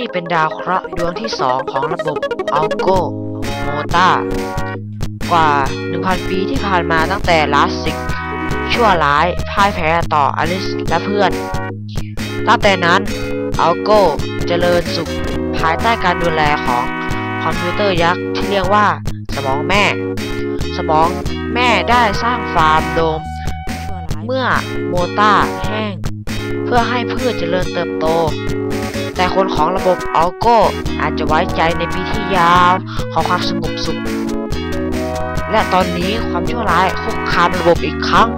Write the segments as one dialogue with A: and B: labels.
A: ี่เป็นดาวเคราะห์ดวงที่สองของระบบอัลโกโมตากว่า 1,000 ปีที่ผ่านมาตั้งแต่ลาสสิก ชั่วร้ายพ่ายแพ้ต่ออลิสและเพื่อน ตั้งแต่นั้นอัลโกเจริญสุขภายใต้การดูแลของคอมพิวเตอร์ยักษ์ที่เรียกว่าสมองแม่ สมองแม่ได้สร้างฟาร์มโดม เมื่อโมตาแห้ง เพื่อให้พืชเจริญเติบโต แต่คนของระบบอัลโกอาจจะไว้ใจในปีที่ยาวของความสงบสุข และตอนนี้ความชั่วร้ายคุกคามระบบอีกครั้ง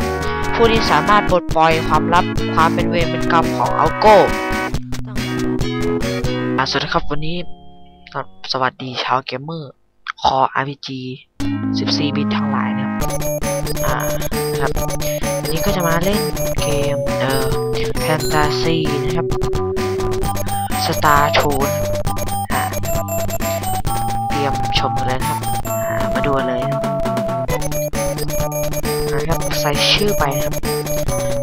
A: ผู้ที่สามารถปลดปล่อยความลับความเป็นเวรเป็นกรรมของอัลโกสวัสดีครับวันนี้สวัสดีชาวเกมเมอร์ คอ RPG 14 บิตทั้งหลายนะครับอ่านะครับวันนี้ก็จะมาเล่นเกมเอ่อแฟนตาซีนะครับ Star t o n อ่าเตรียมชมกันเลยครับ มาดูเลยนะครับใส่ชื่อไปนะครับ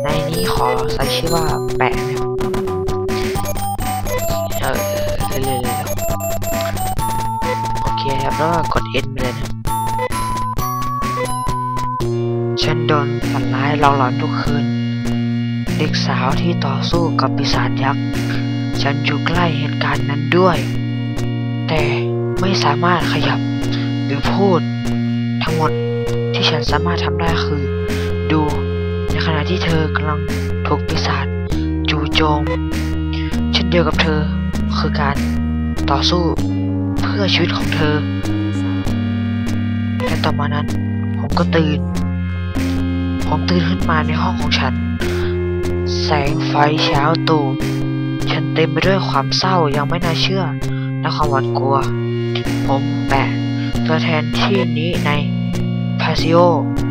A: ในนี้ขอใส่ชื่อว่าแปะนะครับเออเร็วๆโอเคครับแล้วก็กด N ไปเลยนะครับฉันโดนฝันร้ายหลอกหลอนทุกคืน เด็กสาวที่ต่อสู้กับปีศาจยักษ์ ฉันอยู่ใกล้เหตุการณ์นั้นด้วย แต่ไม่สามารถขยับหรือพูด ทั้งหมดที่ฉันสามารถทำได้คือ ดูในขณะที่เธอกำลังถูกปีศาจจู่โจมเช่นเดียวกับเธอคือการต่อสู้เพื่อชีวิตของเธอและต่อมานั้น ผมก็ตื่น ผมตื่นขึ้นมาในห้องของฉัน แสงไฟเช้าตู่ เต็มไปด้วยความเศร้ายังไม่น่าเชื่อ และความหวาดกลัว ผมแปะตัวแทนที่นี้ในพาซิโอ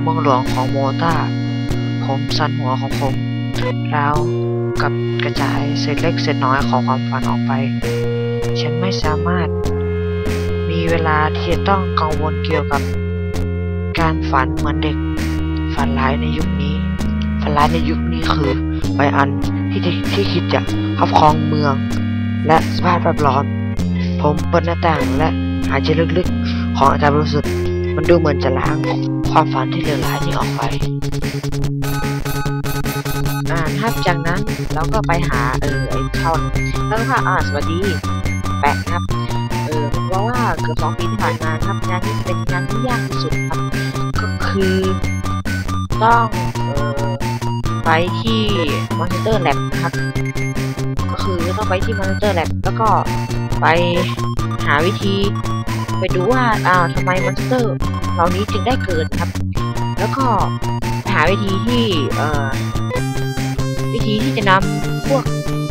A: เมืองหลวงของโมตาผมสั่นหัวของผม แล้วกับกระจายเศษเล็กเศษน้อยของความฝันออกไป ฉันไม่สามารถ มีเวลาที่จะต้องกังวลเกี่ยวกับ การฝันเหมือนเด็ก ฝันร้ายในยุคนี้ ฝันร้ายในยุคนี้คือไบอัน ที่ที่ที่คิดจะครอบครองเมือง และสภาพแวดล้อมผมเปิดหน้าต่างและหายใจลึกๆ ของอากาศบริสุทธิ์มันดูเหมือนจะล้างความฝันที่เลวร้ายนี้ออกไปอ่าครับจากนั้นเราก็ไปหาเออไอ้ท่าแล้วก็อ่าสวัสดีแปะครับเออเพราะว่าเกือบสองปีที่ผ่านมาครับงานนี้เป็นงานที่ยากที่สุดครับก็คือต้องเออ ไปที่ Monitor Lab นะครับ ก็คือต้องไปที่ Monitor Lab แล้วก็ไปหาวิธี ไปดูว่าอ้าทำไมมอนสเตอร์เหล่านี้จึงได้เกิดครับ แล้วก็หาวิธีที่เอ่อวิธีที่จะนำพวก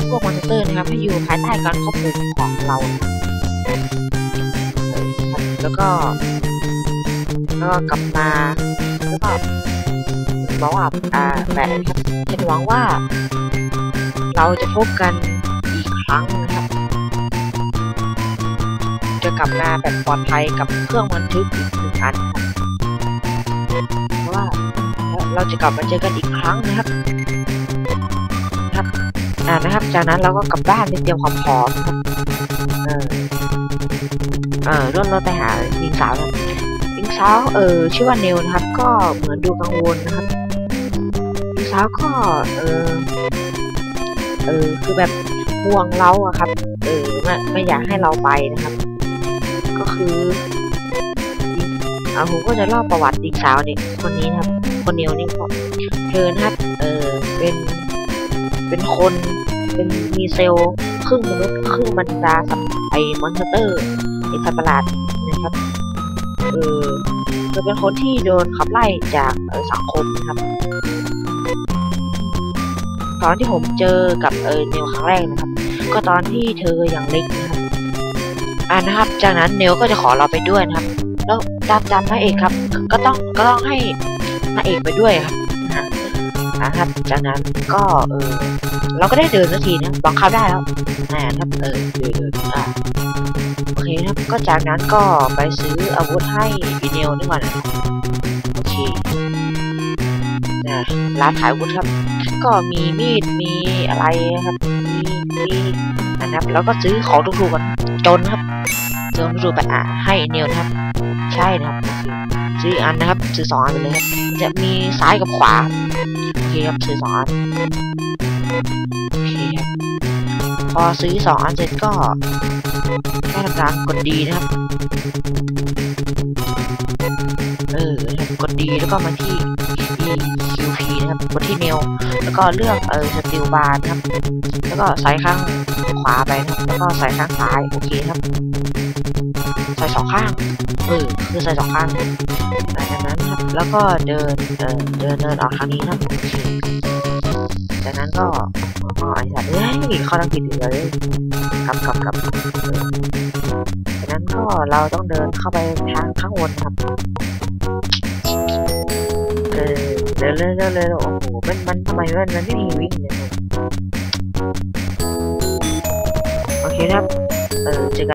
A: พวกมอนสเตอร์นะครับให้อยู่ภายใต้การควบคุมของเราเออครับแล้วก็แล้วก็กลับมาแล้วก็ บอกว่าอ่าแบบครับฉันหวังว่า เราจะพบกันอีกครั้งนะครับจะกลับมาแบบปลอดภัยกับเครื่องบันทึกอีกหนึ่งอันเพราะว่าเราจะกลับมาเจอกันอีกครั้งนะครับครับอ่านะครับ จากนั้นเราก็กลับบ้านไปเตรียมความพร้อมครับเออเออร่วมรถไปหาหญิงสาวหญิงสาวเออชื่อว่าเนลนะครับ ก็เหมือนดูกังวลนะครับ หญิงสาวก็เออเออคือแบบห่วงเราอะครับ เออไม่ไม่อยากให้เราไปนะครับ ก็คืออ่าผมก็จะเล่าประวัติหญิงสาวเด็กคนนี้นะครับ คนเดียวนี่ก็เธอนะครับเออเป็นเป็นคนเป็นมีเซลล์ครึ่งมนุษย์ครึ่งมันดาสัมไอมอนสเตอร์ไอสัตว์ประหลาดนะครับเออเธอเป็นคนที่โดนขับไล่จากสังคมนะครับ ตอนที่ผมเจอกับเออเนวครั้งแรกนะครับ ก็ตอนที่เธอยังเล็กนะครับอ่านะครับ จากนั้นเนลก็จะขอเราไปด้วยนะครับ แล้วตามจำพระเอกครับ ก็ต้องก็ต้องให้พระเอกไปด้วยครับนะครับ จากนั้นก็เออเราก็ได้เดินสักทีนะบังคับได้แล้วนะครับเออเดินเดินอ่าโอเคนะครับก็จากนั้นก็ไปซื้ออาวุธให้อีเนลนี่ก่อนนะครับโอเคนะ ร้านขายอาวุธครับ ก็มีมีดมีอะไรนะครับมีมีนะครับ แล้วก็ซื้อของถูกๆกันจนครับจนถูกๆไปอะให้เนวนะครับ ใช่นะครับซื้ออันนะครับ ซื้อสองอันไปเลยครับจะมีซ้ายกับขวาโอเคครับซื้อสองอันโอเคครับพอซื้อสองอันเสร็จก็ให้ทำการกดดีนะครับเออ กดดีแล้วก็มาที่ EQP นะครับกดที่เนวแล้วก็เลือกเออสติลบาร์นะครับ แล้วก็ใส่ข้างขวาไปนะครับแล้วก็ใส่ข้างซ้ายโอเคครับ ใส่สองข้างเออคือใส่สองข้างหลังจากนั้นครับ แล้วก็เดินเออเดินเดินออกทางนี้นะครับโอเคจากนั้นก็อ๋อไอสัตว์เอ้ยเขาต้องผิดอีกเลยกลับกลับกลับจากนั้นก็เราต้องเดินเข้าไปทางข้างบนครับ อเดินเลยเดินเลยโอ้โหมันมันทำไมมันมันไม่มีวิ่งเนี่ยโอเคครับ เออเจอกัน